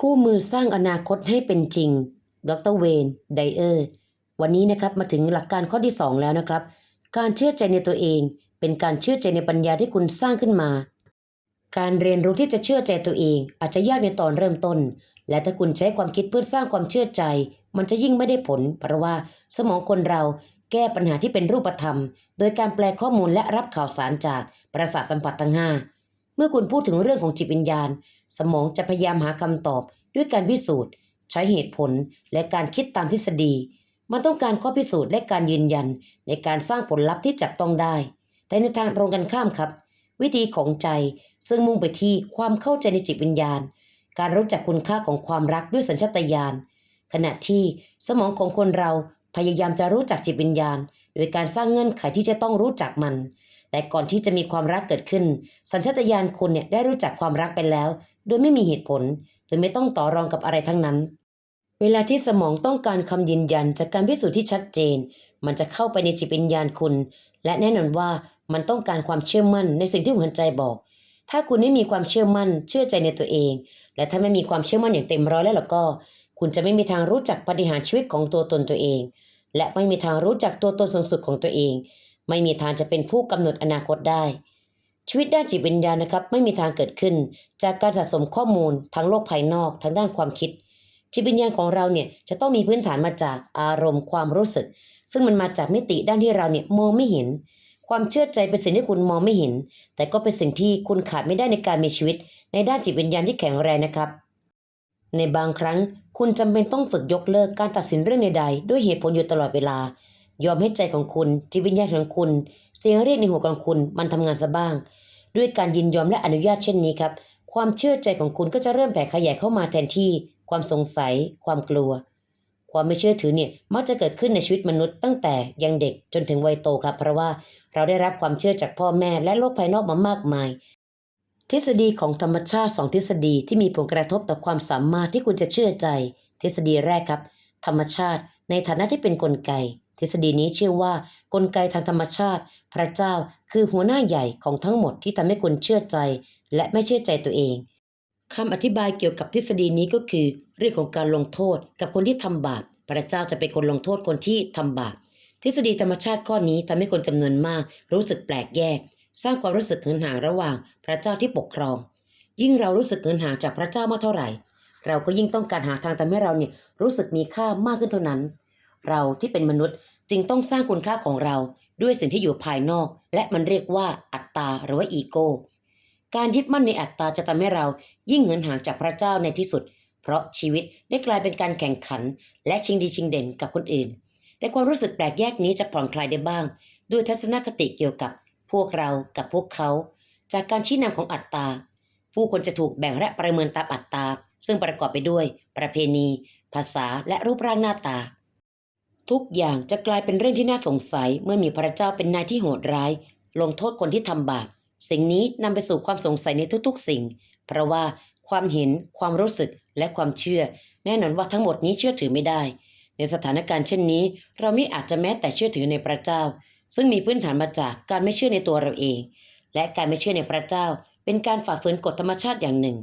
คู่มือสร้างอนาคตให้เป็นจริง ดรเวนไดเออร์ วันนี้นะครับมาถึงหลักการข้อที่ 2 แล้วนะครับ การเชื่อใจในตัวเอง เป็นการเชื่อใจในปัญญาที่คุณสร้างขึ้นมา การเรียนรู้ที่จะเชื่อใจตัวเองอาจจะยากในตอนเริ่มต้น และถ้าคุณใช้ความคิดเพื่อสร้างความเชื่อใจ มันจะยิ่งไม่ได้ผล เพราะว่าสมองคนเราแก้ปัญหาที่เป็นรูปธรรม โดยการแปลข้อมูลและรับข่าวสารจากประสาทสัมผัสทั้งห้าเมื่อคุณพูดถึงเรื่องของจิตวิญญาณ สมองจะพยายามหาคำตอบด้วยการพิสูจน์ ใช้เหตุผลและการคิดตามทฤษฎี มันต้องการข้อพิสูจน์และการยืนยันในการสร้างผลลัพธ์ที่จับต้องได้ แต่ในทางตรงกันข้ามครับ วิธีของใจซึ่งมุ่งไปที่ความเข้าใจในจิตวิญญาณ การรู้จักคุณค่าของความรักด้วยสัญชาตญาณขณะที่สมองของคนเราพยายามจะรู้จักจิตวิญญาณ โดยการสร้างเงื่อนไขที่จะต้องรู้จักมัน แต่ก่อนที่จะมีความรักเกิดขึ้น สัญชาตญาณคุณเนี่ยได้รู้จักความรักไปแล้ว โดยไม่มีเหตุผล โดยไม่ต้องต่อรองกับอะไรทั้งนั้น เวลาที่สมองต้องการคำยืนยันจากการพิสูจน์ที่ชัดเจน มันจะเข้าไปในจิตวิญญาณคุณ และแน่นอนว่ามันต้องการความเชื่อมั่นในสิ่งที่หัวใจบอก ถ้าคุณไม่มีความเชื่อมั่น เชื่อใจในตัวเอง และถ้าไม่มีความเชื่อมั่นอย่างเต็มร้อยแล้วล่ะก็ คุณจะไม่มีทางรู้จักปฏิหารชีวิตของตัวตนตัวเอง และไม่มีทางรู้จักตัวตนสูงสุดของตัวเอง ไม่มีทางจะเป็นผู้กำหนดอนาคตได้ ชีวิตด้านจิตวิญญาณนะครับไม่มีทางเกิดขึ้น จากการสะสมข้อมูลทั้งโลกภายนอกทั้งด้านความคิด จิตวิญญาณของเราเนี่ยจะต้องมีพื้นฐานมาจากอารมณ์ความรู้สึก ซึ่งมันมาจากมิติด้านที่เราเนี่ยมองไม่เห็น ความเชื่อใจเป็นสิ่งที่คุณมองไม่เห็น แต่ก็เป็นสิ่งที่คุณขาดไม่ได้ในการมีชีวิต ในด้านจิตวิญญาณที่แข็งแรงนะครับ ในบางครั้งคุณจำเป็นต้องฝึกยกเลิกการตัดสินเรื่องใดๆด้วยเหตุผลอยู่ตลอดเวลา ยอมให้ใจของคุณจิตวิญญาณของคุณเสียงเรียกในหัวของคุณมันทำงานซะบ้าง ด้วยการยินยอมและอนุญาตเช่นนี้ครับ ความเชื่อใจของคุณก็จะเริ่มแผ่ขยายเข้ามาแทนที่ ความสงสัย ความกลัว ความไม่เชื่อถือเนี่ยมักจะเกิดขึ้นในชีวิตมนุษย์ตั้งแต่ยังเด็กจนถึงวัยโตครับ เพราะว่าเราได้รับความเชื่อจากพ่อแม่และโลกภายนอกมามากมาย ทฤษฎีของธรรมชาติสองทฤษฎีที่มีผลกระทบต่อความสามารถที่คุณจะเชื่อใจ ทฤษฎีแรกครับ ธรรมชาติ ในฐานะที่เป็นนกลไก ทฤษฎีนี้เชื่อว่ากลไกทางธรรมชาติ พระเจ้าคือหัวหน้าใหญ่ของทั้งหมดที่ทำให้คุณเชื่อใจ และไม่เชื่อใจตัวเองคำอธิบายเกี่ยวกับทฤษฎีนี้ก็คือ เรื่องของการลงโทษกับคนที่ทำบาป พระเจ้าจะเป็นคนลงโทษคนที่ทำบาป ทฤษฎีธรรมชาติข้อนี้ทำให้คนจำนวนมาก รู้สึกแปลกแยก สร้างความรู้สึกเหินห่างระหว่างพระเจ้าที่ปกครอง ยิ่งเรารู้สึกเหินห่างจากพระเจ้ามากเท่าไหร่ เราก็ยิ่งต้องการหาทางทำให้เราเนี่ยรู้สึกมีค่ามากขึ้นเท่านั้น เราที่เป็นมนุษย์ จึงต้องสร้างคุณค่าของเราด้วยสิ่งที่อยู่ภายนอก และมันเรียกว่าอัตตาหรือว่าอีโก้การยึดมั่นในอัตตาจะทำให้เรายิ่งเหินห่างจากพระเจ้าในที่สุด เพราะชีวิตได้กลายเป็นการแข่งขัน และชิงดีชิงเด่นกับคนอื่น แต่ความรู้สึกแปลกแยกนี้จะผ่อนคลายได้บ้าง ด้วยทัศนคติเกี่ยวกับพวกเรากับพวกเขา จากการชี้นำของอัตตา ผู้คนจะถูกแบ่งและประเมินตามอัตตา ซึ่งประกอบไปด้วย ประเพณี ภาษาและรูปร่างหน้าตา ทุกอย่างจะกลายเป็นเรื่องที่น่าสงสัยเมื่อมีพระเจ้าเป็นนายที่โหดร้าย ลงโทษคนที่ทำบาปสิ่งนี้นำไปสู่ความสงสัยในทุกๆ สิ่ง เพราะว่าความเห็น ความรู้สึกและความเชื่อ แน่นอนว่าทั้งหมดนี้เชื่อถือไม่ได้ ในสถานการณ์เช่นนี้ เราไม่อาจจะแม้แต่เชื่อถือในพระเจ้า ซึ่งมีพื้นฐานมาจากการไม่เชื่อในตัวเราเอง และการไม่เชื่อในพระเจ้า เป็นการฝ่าฝืนกฎธรรมชาติอย่างหนึ่ง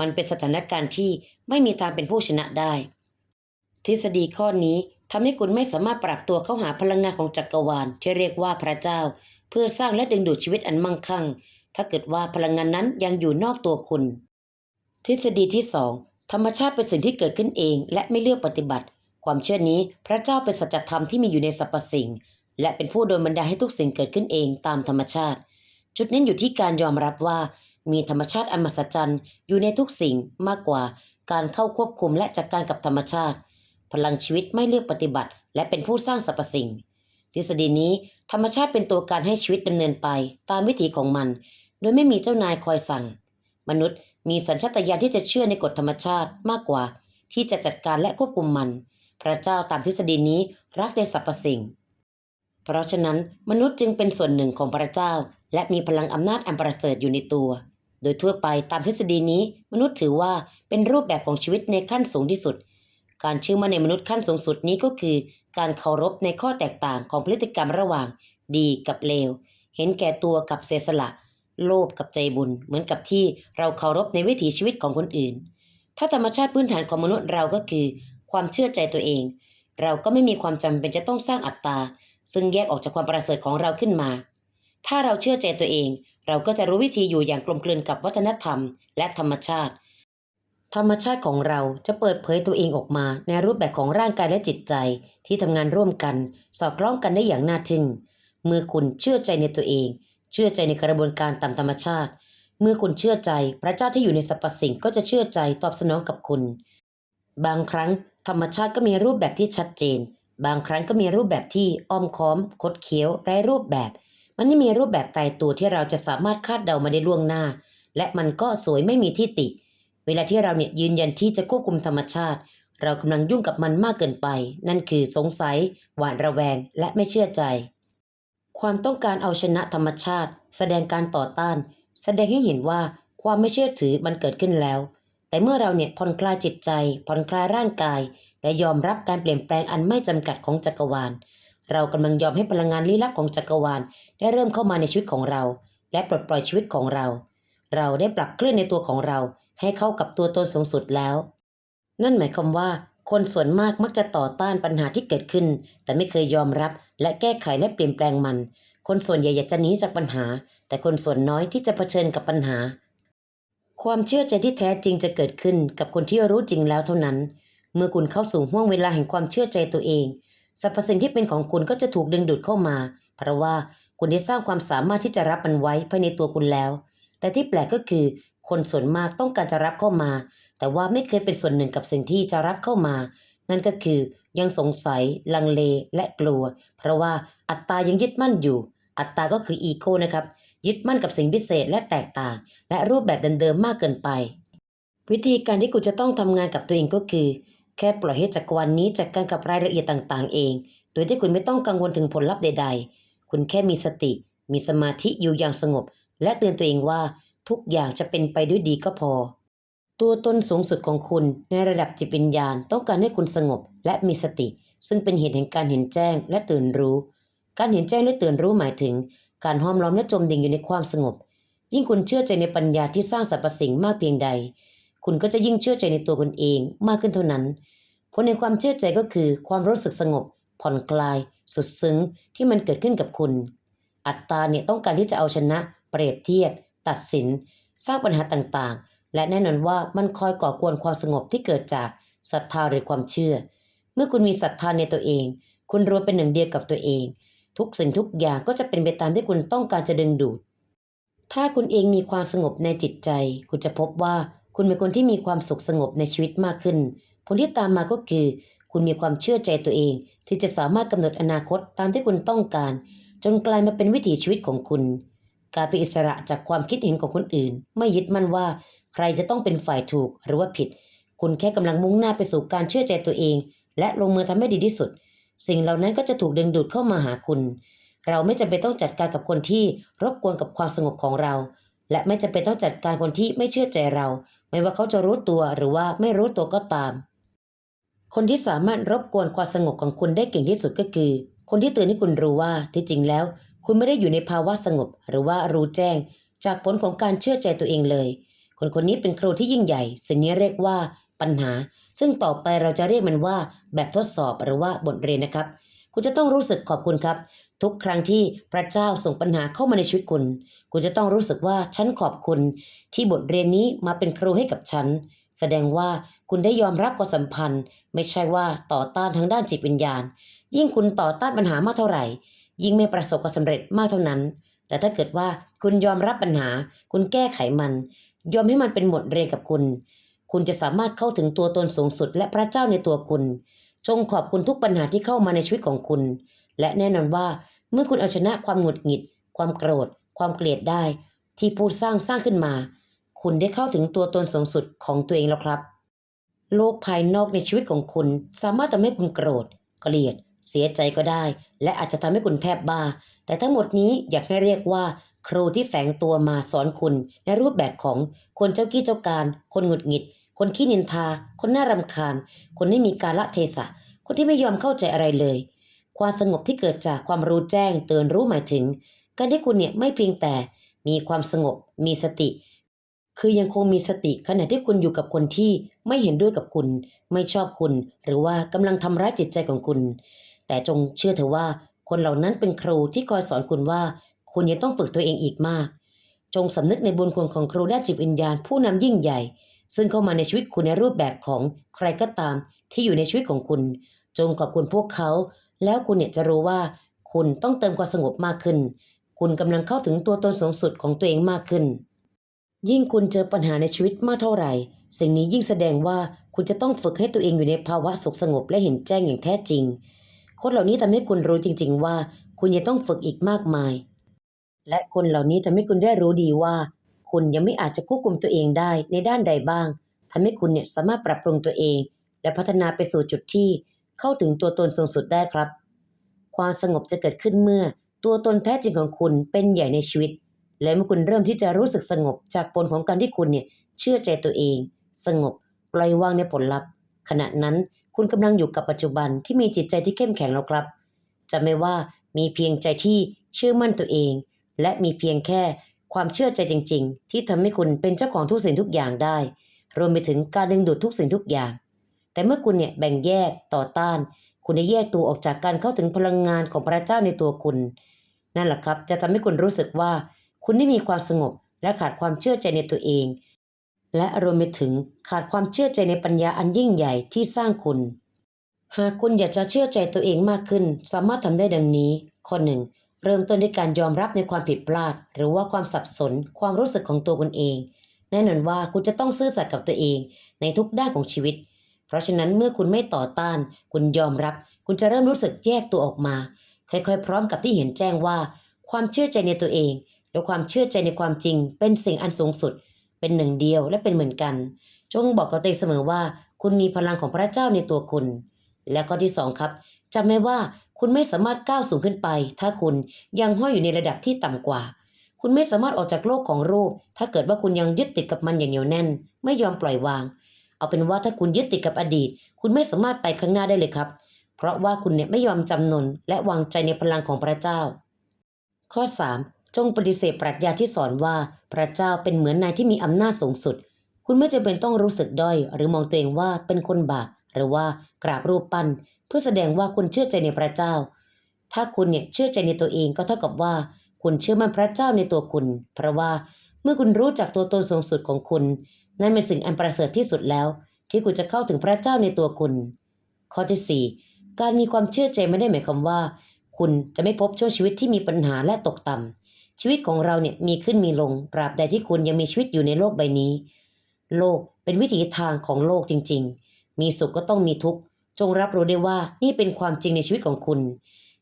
มันเป็นสถานการณ์ที่ไม่มีทางเป็นผู้ชนะได้ ทฤษฎีข้อนี้ ทำให้คุณไม่สามารถปรับตัวเข้าหาพลังงานของจักรวาล ที่เรียกว่าพระเจ้า เพื่อสร้างและดึงดูดชีวิตอันมั่งคั่ง ถ้าเกิดว่าพลังงานนั้นยังอยู่นอกตัวคุณ ทฤษฎีที่สองธรรมชาติเป็นสิ่งที่เกิดขึ้นเอง และไม่เลือกปฏิบัติ ความเชื่อนี้พระเจ้าเป็นสัจธรรมที่มีอยู่ในสรรพสิ่ง และเป็นผู้โดนบันดาลให้ทุกสิ่งเกิดขึ้นเองตามธรรมชาติ จุดเน้นอยู่ที่การยอมรับว่า มีธรรมชาติอันมหัศจรรย์อยู่ในทุกสิ่งมากกว่าการเข้าควบคุมและจัดการกับธรรมชาติ พลังชีวิตไม่เลือกปฏิบัติ และเป็นผู้สร้างสรรพสิ่ง ทฤษฎีนี้ธรรมชาติเป็นตัวการให้ชีวิตดำเนินไป ตามวิถีของมัน โดยไม่มีเจ้านายคอยสั่ง มนุษย์มีสัญชาตญาณที่จะเชื่อในกฎธรรมชาติมากกว่า ที่จะจัดการและควบคุมมัน พระเจ้าตามทฤษฎีนี้รักในสรรพสิ่ง เพราะฉะนั้นมนุษย์จึงเป็นส่วนหนึ่งของพระเจ้า และมีพลังอำนาจอันประเสริฐอยู่ในตัว โดยทั่วไปตามทฤษฎีนี้ มนุษย์ถือว่าเป็นรูปแบบของชีวิตในขั้นสูงที่สุด การเชื่อมั่นในมนุษย์ขั้นสูงสุดนี้ก็คือ การเคารพในข้อแตกต่างของพฤติกรรมระหว่าง ดีกับเลว เห็นแก่ตัวกับเสียสละ โลภกับใจบุญ เหมือนกับที่เราเคารพในวิถีชีวิตของคนอื่น ถ้าธรรมชาติพื้นฐานของมนุษย์เราก็คือ ความเชื่อใจตัวเอง เราก็ไม่มีความจำเป็นจะต้องสร้างอัตตา ซึ่งแยกออกจากความประเสริฐของเราขึ้นมา ถ้าเราเชื่อใจตัวเอง เราก็จะรู้วิธีอยู่อย่างกลมกลืนกับวัฒนธรรม และธรรมชาติ ธรรมชาติของเราจะเปิดเผยตัวเองออกมาในรูปแบบของร่างกายและจิตใจที่ทำงานร่วมกัน สอดคล้องกันได้อย่างน่าทึ่ง เมื่อคุณเชื่อใจในตัวเอง เชื่อใจในกระบวนการตามธรรมชาติ เมื่อคุณเชื่อใจพระเจ้าที่อยู่ในสรรพสิ่งก็จะเชื่อใจตอบสนองกับคุณ บางครั้งธรรมชาติก็มีรูปแบบที่ชัดเจน บางครั้งก็มีรูปแบบที่อ้อมค้อม คดเคี้ยวไร้รูปแบบ มันไม่มีรูปแบบตายตัวที่เราจะสามารถคาดเดามาได้ล่วงหน้า และมันก็สวยไม่มีที่ติ เวลาที่เราเนี่ยยืนยันที่จะควบคุมธรรมชาติ เรากำลังยุ่งกับมันมากเกินไป นั่นคือสงสัย หวาดระแวง และไม่เชื่อใจ ความต้องการเอาชนะธรรมชาติ แสดงการต่อต้าน แสดงให้เห็นว่าความไม่เชื่อถือมันเกิดขึ้นแล้ว แต่เมื่อเราเนี่ยผ่อนคลายจิตใจ ผ่อนคลายร่างกาย และยอมรับการเปลี่ยนแปลงอันไม่จำกัดของจักรวาล เรากำลังยอมให้พลังงานลี้ลับของจักรวาล ได้เริ่มเข้ามาในชีวิตของเรา และปลดปล่อยชีวิตของเรา เราได้ปรับเคลื่อนในตัวของเรา ให้เข้ากับตัวตนสูงสุดแล้ว นั่นหมายความว่า คนส่วนมากมักจะต่อต้านปัญหาที่เกิดขึ้น แต่ไม่เคยยอมรับ และแก้ไขและเปลี่ยนแปลงมัน คนส่วนใหญ่อยากจะหนีจากปัญหา แต่คนส่วนน้อยที่จะเผชิญกับปัญหา ความเชื่อใจที่แท้จริงจะเกิดขึ้นกับคนที่รู้จริงแล้วเท่านั้น เมื่อคุณเข้าสู่ห่วงเวลาแห่งความเชื่อใจตัวเองสรรพสิ่งที่เป็นของคุณก็จะถูกดึงดูดเข้ามา เพราะว่าคุณได้สร้างความสามารถที่จะรับมันไว้ภายในตัวคุณแล้ว แต่ที่แปลกก็คือ คนส่วนมากต้องการจะรับเข้ามา แต่ว่าไม่เคยเป็นส่วนหนึ่งกับสิ่งที่จะรับเข้ามา นั่นก็คือยังสงสัย ลังเลและกลัว เพราะว่าอัตตายังยึดมั่นอยู่ อัตตาก็คืออีโก้นะครับ ยึดมั่นกับสิ่งพิเศษและแตกต่าง และรูปแบบเดิมๆมากเกินไป วิธีการที่คุณจะต้องทำงานกับตัวเองก็คือ แค่ปล่อยให้จักรวาลนนี้จัดการกับรายละเอียดต่างๆ เอง โดยที่คุณไม่ต้องกังวลถึงผลลัพธ์ใด ๆ คุณแค่มีสติ มีสมาธิอยู่อย่างสงบ และเตือนตัวเองว่า ทุกอย่างจะเป็นไปด้วยดีก็พอ ตัวตนสูงสุดของคุณในระดับจิตวิญญาณต้องการให้คุณสงบและมีสติ ซึ่งเป็นเหตุแห่งการเห็นแจ้งและตื่นรู้ การเห็นแจ้งและตื่นรู้หมายถึง การห้อมล้อมและจมดิ่งอยู่ในความสงบ ยิ่งคุณเชื่อใจในปัญญาที่สร้างสรรพสิ่งมากเพียงใด คุณก็จะยิ่งเชื่อใจในตัวคุณเองมากขึ้นเท่านั้น ผลในความเชื่อใจก็คือความรู้สึกสงบ ผ่อนคลาย สุดซึ้งที่มันเกิดขึ้นกับคุณ อัตตาเนี่ยต้องการที่จะเอาชนะ เปรียบเทียบ ตัดสิน สร้างปัญหาต่างๆ และแน่นอนว่ามันคอยก่อกวนความสงบที่เกิดจากศรัทธาหรือความเชื่อ เมื่อคุณมีศรัทธาในตัวเอง คุณรวมเป็นหนึ่งเดียวกับตัวเอง ทุกสิ่งทุกอย่างก็จะเป็นไปตามที่คุณต้องการจะดึงดูด ถ้าคุณเองมีความสงบในจิตใจ คุณจะพบว่าคุณเป็นคนที่มีความสุขสงบในชีวิตมากขึ้น ผลที่ตามมาก็คือ คุณมีความเชื่อใจตัวเอง ที่จะสามารถกำหนดอนาคตตามที่คุณต้องการ จนกลายมาเป็นวิถีชีวิตของคุณ การเป็นอิสระจากความคิดเห็นของคนอื่น ไม่ยึดมั่นว่าใครจะต้องเป็นฝ่ายถูกหรือว่าผิด คุณแค่กำลังมุ่งหน้าไปสู่การเชื่อใจตัวเอง และลงมือทำให้ดีที่สุด สิ่งเหล่านั้นก็จะถูกดึงดูดเข้ามาหาคุณ เราไม่จำเป็นต้องจัดการกับคนที่รบกวนกับความสงบของเรา และไม่จำเป็นต้องจัดการคนที่ไม่เชื่อใจเรา ไม่ว่าเขาจะรู้ตัวหรือว่าไม่รู้ตัวก็ตาม คนที่สามารถรบกวนความสงบของคุณได้เก่งที่สุดก็คือ คนที่เตือนให้คุณรู้ว่าที่จริงแล้ว คุณไม่ได้อยู่ในภาวะสงบ หรือว่ารู้แจ้ง จากผลของการเชื่อใจตัวเองเลย คนคนนี้เป็นครูที่ยิ่งใหญ่ สิ่งนี้เรียกว่าปัญหา ซึ่งต่อไปเราจะเรียกมันว่า แบบทดสอบหรือว่าบทเรียนนะครับ คุณจะต้องรู้สึกขอบคุณครับ ทุกครั้งที่พระเจ้าส่งปัญหาเข้ามาในชีวิตคุณ คุณจะต้องรู้สึกว่าฉันขอบคุณ ที่บทเรียนนี้มาเป็นครูให้กับฉันแสดงว่าคุณได้ยอมรับความสัมพันธ์ ไม่ใช่ว่าต่อต้านทางด้านจิตวิญญาณ ยิ่งคุณต่อต้านปัญหามากเท่าไหร่ ยิ่งไม่ประสบความสำเร็จมากเท่านั้น แต่ถ้าเกิดว่าคุณยอมรับปัญหา คุณแก้ไขมัน ยอมให้มันเป็นบทเรียนกับคุณ คุณจะสามารถเข้าถึงตัวตนสูงสุด และพระเจ้าในตัวคุณ จงขอบคุณทุกปัญหาที่เข้ามาในชีวิตของคุณ และแน่นอนว่าเมื่อคุณเอาชนะความหงุดหงิด ความโกรธ ความเกลียดได้ ที่ผู้สร้างสร้างขึ้นมา คุณได้เข้าถึงตัวตนสูงสุดของตัวเองแล้วครับ โลกภายนอกในชีวิตของคุณ สามารถทำให้คุณโกรธ เกลียด เสียใจก็ได้ และอาจจะทำให้คุณแทบบ้า แต่ทั้งหมดนี้อยากให้เรียกว่า ครูที่แฝงตัวมาสอนคุณ ในรูปแบบของคนเจ้ากี้เจ้าการ คนหงุดหงิด คนขี้นินทา คนน่ารำคาญ คนไม่มีการละเทศะ คนที่ไม่ยอมเข้าใจอะไรเลย ความสงบที่เกิดจากความรู้แจ้งเตือนรู้หมายถึง การที่คุณเนี่ยไม่เพียงแต่มีความสงบ มีสติ คือยังคงมีสติขณะที่คุณอยู่กับคนที่ไม่เห็นด้วยกับคุณ ไม่ชอบคุณ หรือว่ากำลังทำร้ายจิตใจของคุณ แต่จงเชื่อเถอะว่าคนเหล่านั้นเป็นครูที่คอยสอนคุณว่า คุณยังต้องฝึกตัวเองอีกมาก จงสำนึกในบุญคุณของครูด้านจิตวิญญาณผู้นำยิ่งใหญ่ ซึ่งเข้ามาในชีวิตคุณในรูปแบบของใครก็ตามที่อยู่ในชีวิตของคุณ จงขอบคุณพวกเขา แล้วคุณเนี่ยจะรู้ว่า คุณต้องเติมความสงบมากขึ้น คุณกำลังเข้าถึงตัวตนสูงสุดของตัวเองมากขึ้น ยิ่งคุณเจอปัญหาในชีวิตมากเท่าไหร่ สิ่งนี้ยิ่งแสดงว่าคุณจะต้องฝึกให้ตัวเองอยู่ในภาวะสุขสงบและเห็นแจ้งอย่างแท้จริง คนเหล่านี้ทำให้คุณรู้จริง ๆ ว่า คุณยังต้องฝึกอีกมากมาย และคนเหล่านี้ทำให้คุณได้รู้ดีว่า คุณยังไม่อาจจะควบคุมตัวเองได้ในด้านใดบ้างทำให้คุณเนี่ยสามารถปรับปรุงตัวเอง และพัฒนาไปสู่จุดที่เข้าถึงตัวตนสูงสุดได้ครับ ความสงบจะเกิดขึ้นเมื่อ ตัวตนแท้จริงของคุณเป็นใหญ่ในชีวิต และเมื่อคุณเริ่มที่จะรู้สึกสงบจากผลของการที่คุณเนี่ยเชื่อใจตัวเอง สงบปล่อยวางในผลลัพธ์ ขณะนั้น คุณกำลังอยู่กับปัจจุบันที่มีจิตใจที่เข้มแข็งแล้วครับจะไม่ว่ามีเพียงใจที่เชื่อมั่นตัวเอง และมีเพียงแค่ความเชื่อใจจริง ๆ ที่ทำให้คุณเป็นเจ้าของทุกสิ่งทุกอย่างได้ รวมไปถึงการดึงดูดทุกสิ่งทุกอย่าง แต่เมื่อคุณเนี่ยแบ่งแยกต่อต้าน คุณได้แยกตัวออกจากการเข้าถึงพลังงานของพระเจ้าในตัวคุณ นั่นแหละครับจะทำให้คุณรู้สึกว่า คุณได้มีความสงบและขาดความเชื่อใจในตัวเอง และรวมไปถึงขาดความเชื่อใจในปัญญาอันยิ่งใหญ่ที่สร้างคุณ หากคุณอยากจะเชื่อใจตัวเองมากขึ้น สามารถทำได้ดังนี้ ข้อหนึ่งเริ่มต้นด้วยการยอมรับในความผิดพลาด หรือว่าความสับสน ความรู้สึกของตัวคุณเอง แน่นอนว่าคุณจะต้องซื่อสัตย์กับตัวเองในทุกด้านของชีวิต เพราะฉะนั้นเมื่อคุณไม่ต่อต้าน คุณยอมรับ คุณจะเริ่มรู้สึกแยกตัวออกมา ค่อยๆ พร้อมกับที่เห็นแจ้งว่า ความเชื่อใจในตัวเอง และความเชื่อใจในความจริง เป็นสิ่งอันสูงสุด เป็นหนึ่งเดียวและเป็นเหมือนกัน จงบอกกับตัวเองเสมอว่า คุณมีพลังของพระเจ้าในตัวคุณ และข้อที่สองครับจำไว้ว่าคุณไม่สามารถก้าวสูงขึ้นไป ถ้าคุณยังห้อยอยู่ในระดับที่ต่ำกว่า คุณไม่สามารถออกจากโลกของรูป ถ้าเกิดว่าคุณยังยึดติดกับมันอย่างเหนียวแน่น ไม่ยอมปล่อยวาง เอาเป็นว่าถ้าคุณยึดติดกับอดีต คุณไม่สามารถไปข้างหน้าได้เลยครับ เพราะว่าคุณเนี่ยไม่ยอมจำนนและวางใจในพลังของพระเจ้า ข้อ 3. จงปฏิเสธปรัชญาที่สอนว่าพระเจ้าเป็นเหมือนนายที่มีอำนาจสูงสุด คุณไม่จำเป็นต้องรู้สึกด้อย หรือมองตัวเองว่าเป็นคนบาปหรือว่ากราบรูปปั้น เพื่อแสดงว่าคุณเชื่อใจในพระเจ้า ถ้าคุณเนี่ยเชื่อใจในตัวเองก็เท่ากับว่า คุณเชื่อมั่นพระเจ้าในตัวคุณ เพราะว่าเมื่อคุณรู้จักตัวตนสูงสุดของคุณ นั่นเป็นสิ่งอันประเสริฐที่สุดแล้ว ที่คุณจะเข้าถึงพระเจ้าในตัวคุณ ข้อที่ 4 การมีความเชื่อใจไม่ได้หมายความว่า คุณจะไม่พบช่วงชีวิตที่มีปัญหาและตกต่ำ ชีวิตของเราเนี่ยมีขึ้นมีลงตราบใดที่คุณยังมีชีวิตอยู่ในโลกใบนี้ โลกเป็นวิถีทางของโลกจริง ๆ มีสุขก็ต้องมีทุกข์จงรับรู้ได้ว่านี่เป็นความจริงในชีวิตของคุณ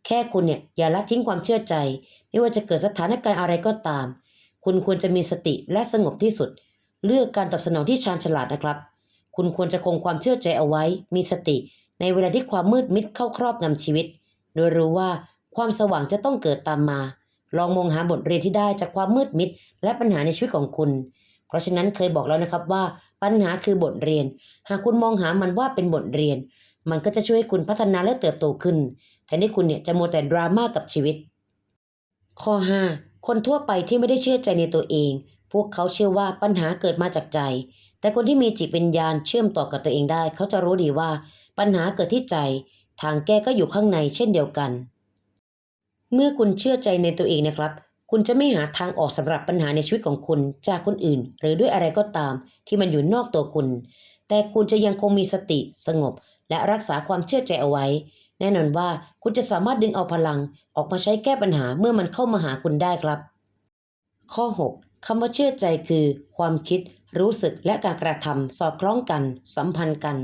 แค่คุณเนี่ยอย่าละทิ้งความเชื่อใจ ไม่ว่าจะเกิดสถานการณ์อะไรก็ตาม คุณควรจะมีสติและสงบที่สุด เลือกการตอบสนองที่ชาญฉลาดนะครับ คุณควรจะคงความเชื่อใจเอาไว้ มีสติ ในเวลาที่ความมืดมิดเข้าครอบงำชีวิต โดยรู้ว่าความสว่างจะต้องเกิดตามมา ลองมองหาบทเรียนที่ได้จากความมืดมิด และปัญหาในชีวิตของคุณ เพราะฉะนั้นเคยบอกแล้วนะครับว่าปัญหาคือบทเรียน หากคุณมองหามันว่าเป็นบทเรียน มันก็จะช่วยให้คุณพัฒนาและเติบโตขึ้นแทนที่คุณเนี่ยจะมัวแต่ดราม่ากับชีวิต ข้อ 5 คนทั่วไปที่ไม่ได้เชื่อใจในตัวเอง พวกเขาเชื่อว่าปัญหาเกิดมาจากใจ แต่คนที่มีจิตวิญญาณเชื่อมต่อกับตัวเองได้ เขาจะรู้ดีว่า ปัญหาเกิดที่ใจ ทางแก้ก็อยู่ข้างในเช่นเดียวกัน เมื่อคุณเชื่อใจในตัวเองนะครับ คุณจะไม่หาทางออกสำหรับปัญหาในชีวิตของคุณจากคนอื่น หรือด้วยอะไรก็ตาม ที่มันอยู่นอกตัวคุณ แต่คุณจะยังคงมีสติสงบ และรักษาความเชื่อใจเอาไว้ แน่นอนว่าคุณจะสามารถดึงเอาพลัง ออกมาใช้แก้ปัญหาเมื่อมันเข้ามาหาคุณได้ครับ ข้อ 6คำว่าเชื่อใจคือ ความคิด รู้สึกและการกระทำสอดคล้องกัน สัมพันธ์กัน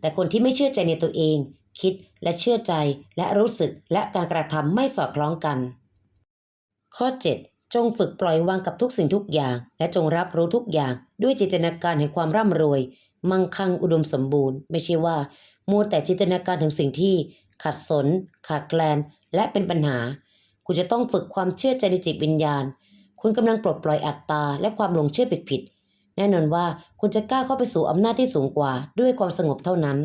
แต่คนที่ไม่เชื่อใจในตัวเอง คิดและเชื่อใจและรู้สึกและการกระทำไม่สอดคล้องกัน ข้อ 7 จงฝึกปล่อยวางกับทุกสิ่งทุกอย่าง และจงรับรู้ทุกอย่างด้วยจินตนาการแห่งความร่ำรวย มั่งคั่งอุดมสมบูรณ์ ไม่ใช่ว่ามัวแต่จินตนาการถึงสิ่งที่ ขัดสน ขาดแคลน และเป็นปัญหา คุณจะต้องฝึกความเชื่อใจในจิตวิญญาณ คุณกำลังปลดปล่อยอัตตาและความหลงเชื่อผิดๆแน่นอนว่าคุณจะกล้าเข้าไปสู่อำนาจที่สูงกว่าด้วยความสงบเท่านั้น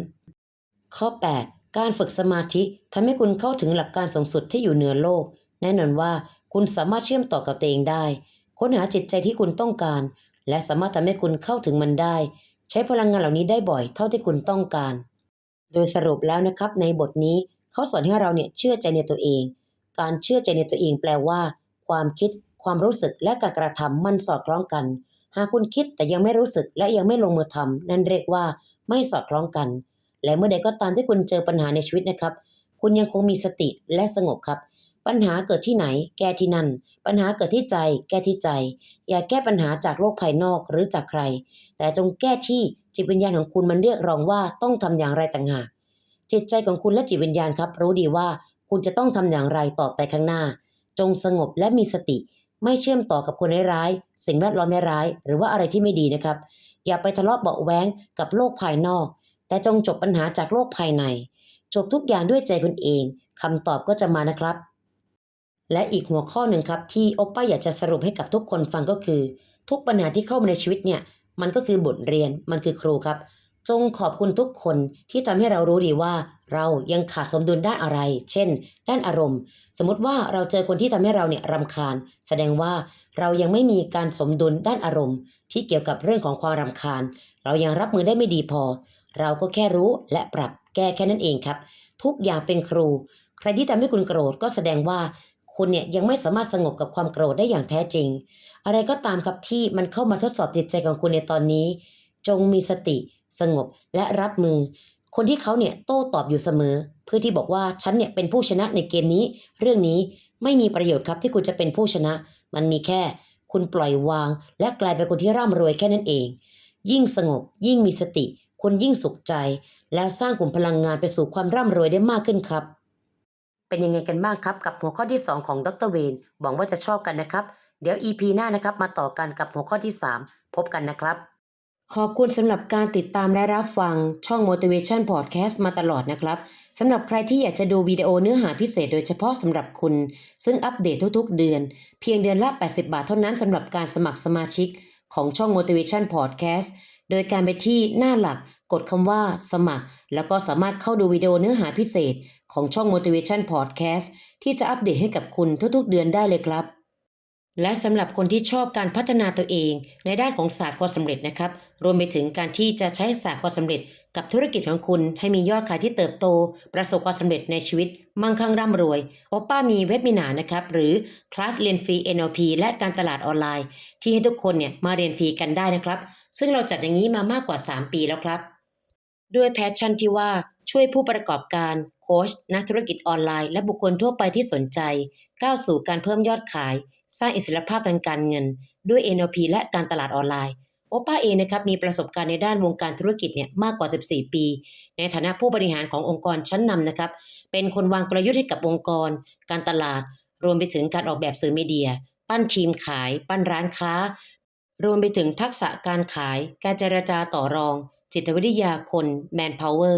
ข้อ 8 การฝึกสมาธิทำให้คุณเข้าถึงหลักการสูงสุดที่อยู่เหนือโลก แน่นอนว่าคุณสามารถเชื่อมต่อกับตัวเองได้ ค้นหาจิตใจที่คุณต้องการ และสามารถทำให้คุณเข้าถึงมันได้ ใช้พลังงานเหล่านี้ได้บ่อยเท่าที่คุณต้องการ โดยสรุปแล้วนะครับ ในบทนี้เขาสอนให้เราเนี่ยเชื่อใจในตัวเอง การเชื่อใจในตัวเองแปลว่า ความคิด ความรู้สึกและการกระทำมันสอดคล้องกัน หากคุณคิดแต่ยังไม่รู้สึกและยังไม่ลงมือทำนั่นเรียกว่าไม่สอดคล้องกัน และเมื่อใดก็ตามที่คุณเจอปัญหาในชีวิตนะครับ คุณยังคงมีสติและสงบครับ ปัญหาเกิดที่ไหน แก้ที่นั่น ปัญหาเกิดที่ใจ แก้ที่ใจ อย่าแก้ปัญหาจากโลกภายนอกหรือจากใคร แต่จงแก้ที่จิตวิญญาณของคุณมันเรียกร้องว่าต้องทำอย่างไรต่างหากจิตใจของคุณและจิตวิญญาณครับ รู้ดีว่าคุณจะต้องทำอย่างไรต่อไปข้างหน้า จงสงบและมีสติ ไม่เชื่อมต่อกับคนร้ายสิ่งแวดล้อมร้าย หรือว่าอะไรที่ไม่ดีนะครับ อย่าไปทะเลาะเบาะแว้งกับโลกภายนอก แต่จงจบปัญหาจากโลกภายใน จบทุกอย่างด้วยใจคุณเองคำตอบก็จะมานะครับ และอีกหัวข้อหนึ่งครับ ที่โอปป้าอยากจะสรุปให้กับทุกคนฟังก็คือ ทุกปัญหาที่เข้ามาในชีวิตเนี่ยมันก็คือบทเรียนมันคือครูครับ จงขอบคุณทุกคนที่ทำให้เรารู้ดีว่า เรายังขาดสมดุลด้านอะไร เช่น ด้านอารมณ์ สมมติว่าเราเจอคนที่ทำให้เราเนี่ยรำคาญ แสดงว่าเรายังไม่มีการสมดุลด้านอารมณ์ ที่เกี่ยวกับเรื่องของความรำคาญ เรายังรับมือได้ไม่ดีพอ เราก็แค่รู้และปรับแก้แค่นั้นเองครับ ทุกอย่างเป็นครู ใครที่ทำให้คุณโกรธก็แสดงว่าคุณเนี่ยยังไม่สามารถสงบกับความโกรธได้อย่างแท้จริง อะไรก็ตามครับที่มันเข้ามาทดสอบจิตใจของคุณในตอนนี้ จงมีสติ สงบและรับมือ คนที่เขาเนี่ยโต้ตอบอยู่เสมอ เพื่อที่บอกว่าฉันเนี่ยเป็นผู้ชนะในเกมนี้ เรื่องนี้ไม่มีประโยชน์ครับที่คุณจะเป็นผู้ชนะ มันมีแค่ คุณปล่อยวาง และกลายเป็นคนที่ร่ำรวยแค่นั้นเอง ยิ่งสงบ ยิ่งมีสติ คุณยิ่งสุขใจ แล้วสร้างกลุ่มพลังงานไปสู่ความร่ำรวยได้มากขึ้นครับ เป็นยังไงกันบ้างครับกับหัวข้อที่ 2 ของดรเวนหวังว่าจะชอบกันนะครับ เดี๋ยว EP หน้านะครับมาต่อกันกับหัวข้อที่ 3 พบกันนะครับ ขอบคุณสำหรับการติดตามและรับฟังช่อง Motivation Podcast มาตลอดนะครับสำหรับใครที่อยากจะดูวิดีโอเนื้อหาพิเศษโดยเฉพาะสำหรับคุณ ซึ่งอัปเดตทุกๆ เดือน เพียงเดือนละ 80 บาทเท่านั้นสำหรับการสมัครสมาชิกของช่อง Motivation Podcast โดยการไปที่หน้าหลักกดคำว่าสมัคร แล้วก็สามารถเข้าดูวิดีโอเนื้อหาพิเศษ ของช่อง Motivation Podcast ที่จะอัปเดตให้กับคุณทุกๆเดือนได้เลยครับ และสำหรับคนที่ชอบการพัฒนาตัวเอง ในด้านของศาสตร์ความสำเร็จนะครับ รวมไปถึงการที่จะใช้ศาสตร์ความสำเร็จ กับธุรกิจของคุณให้มียอดขายที่เติบโต ประสบความสำเร็จในชีวิต มั่งคั่งร่ำรวยโอป้ามีเว็บมินานะครับหรือคลาสเรียนฟรี NLP และการตลาดออนไลน์ ที่ให้ทุกคนเนี่ยมาเรียนฟรีกันได้นะครับ ซึ่งเราจัดอย่างนี้มามากกว่า 3 ปีแล้วครับ ด้วยแพชชั่นที่ว่าช่วยผู้ประกอบการ โค้ชนักธุรกิจออนไลน์ และบุคคลทั่วไปที่สนใจ ก้าวสู่การเพิ่มยอดขาย สร้างอิสรภาพทางการเงิน ด้วย NLP และการตลาดออนไลน์โอป้าเองนะครับมีประสบการณ์ในด้านวงการธุรกิจเนี่ยมากกว่า 14 ปี ในฐานะผู้บริหารขององค์กรชั้นนำนะครับ เป็นคนวางกลยุทธ์ให้กับองค์กร การตลาด รวมไปถึงการออกแบบสื่อมีเดีย ปั้นทีมขาย ปั้นร้านค้า รวมไปถึงทักษะการขาย การเจรจาต่อรอง จิตวิทยาคน Manpower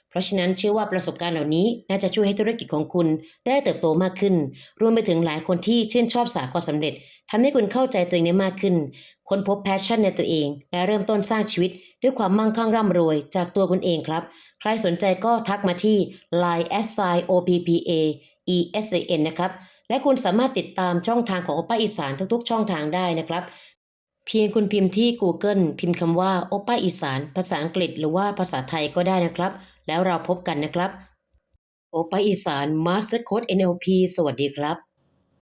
เพราะฉะนั้นเชื่อว่าประสบการณ์เหล่านี้น่าจะช่วยให้ธุรกิจของคุณได้เติบโตมากขึ้น รวมไปถึงหลายคนที่ชื่นชอบศาความสำเร็จทำให้คุณเข้าใจตัวเองได้มากขึ้น ค้นพบแพชชั่นในตัวเอง และเริ่มต้นสร้างชีวิต ด้วยความมั่งคั่งร่ำรวย จากตัวคุณเองครับ ใครสนใจก็ทักมาที่ line s i o p p a e s a n นะครับและคุณสามารถติดตามช่องทางของโอป้าอีสานทุกๆ ช่องทางได้นะครับเพียงคุณพิมพ์ที่ Google พิมพ์คำว่าโอป้าอีสาน ภาษาอังกฤษหรือว่าภาษาไทยก็ได้นะครับแล้วเราพบกันนะครับ โอปาอีสานมาสเตอร์โค้ด NLP สวัสดีครับ